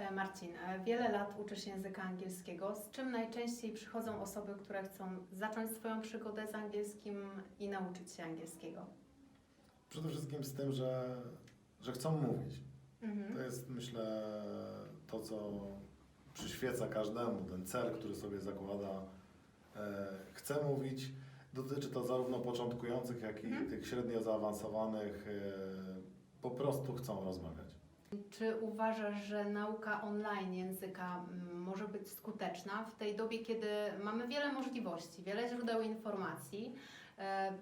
E, Marcin, e, wiele lat uczysz języka angielskiego. Z czym najczęściej przychodzą osoby, które chcą zacząć swoją przygodę z angielskim i nauczyć się angielskiego? Przede wszystkim z tym, że, że chcą mówić. Mhm. To jest, myślę, to, co przyświeca każdemu, ten cel, który sobie zakłada. E, Chce mówić. Dotyczy to zarówno początkujących, jak i Mhm. tych średnio zaawansowanych. Po prostu chcą rozmawiać. Czy uważasz, że nauka online języka mm, może być skuteczna w tej dobie, kiedy mamy wiele możliwości, wiele źródeł informacji? E,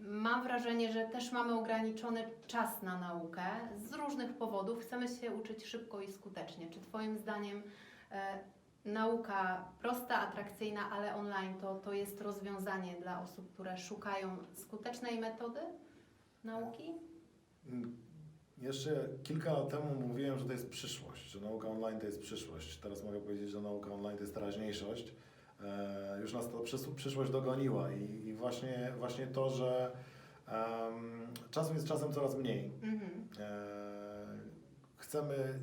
Mam wrażenie, że też mamy ograniczony czas na naukę z różnych powodów. Chcemy się uczyć szybko i skutecznie. Czy Twoim zdaniem e, nauka prosta, atrakcyjna, ale online to, to jest rozwiązanie dla osób, które szukają skutecznej metody nauki? Jeszcze kilka lat temu mówiłem, że to jest przyszłość, że nauka online to jest przyszłość. Teraz mogę powiedzieć, że nauka online to jest teraźniejszość. E, już nas ta przys- przyszłość dogoniła i, i właśnie, właśnie to, że em, czasu jest czasem coraz mniej. Mhm. E, chcemy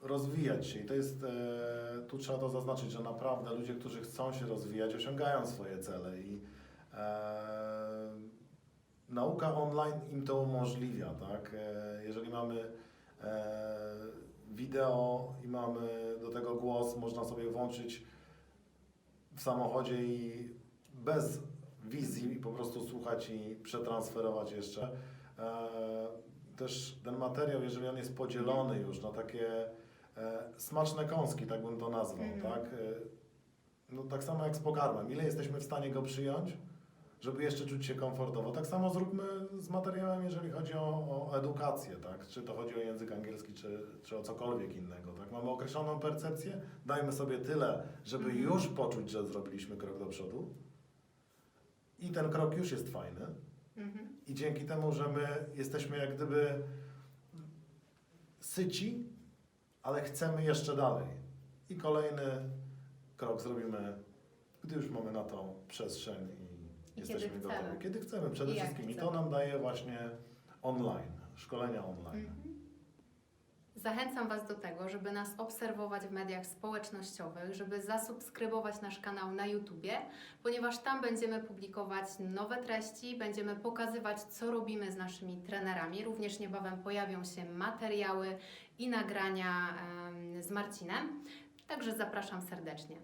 rozwijać się i to jest, e, tu trzeba to zaznaczyć, że naprawdę ludzie, którzy chcą się rozwijać, osiągają swoje cele i e, nauka online im to umożliwia, tak? E, jeżeli mamy e, wideo i mamy do tego głos, można sobie włączyć w samochodzie i bez wizji po prostu słuchać i przetransferować jeszcze. E, też ten materiał, jeżeli on jest podzielony już na takie smaczne kąski, tak bym to nazwał, Mhm. tak? No tak samo jak z pokarmem. Ile jesteśmy w stanie go przyjąć, żeby jeszcze czuć się komfortowo? Tak samo zróbmy z materiałem, jeżeli chodzi o, o edukację, tak? Czy to chodzi o język angielski, czy, czy o cokolwiek innego, tak? Mamy określoną percepcję, dajmy sobie tyle, żeby Mhm. już poczuć, że zrobiliśmy krok do przodu. I ten krok już jest fajny. Mhm. I dzięki temu, że my jesteśmy jak gdyby syci, ale chcemy jeszcze dalej. I kolejny krok zrobimy, gdy już mamy na to przestrzeń i, jesteśmy kiedy chcemy. Kiedy chcemy przede I wszystkim. I to chcemy. nam daje właśnie online, szkolenia online. Mhm. Zachęcam Was do tego, żeby nas obserwować w mediach społecznościowych, żeby zasubskrybować nasz kanał na YouTubie, ponieważ tam będziemy publikować nowe treści, będziemy pokazywać, co robimy z naszymi trenerami. Również niebawem pojawią się materiały i nagrania z Marcinem. Także zapraszam serdecznie.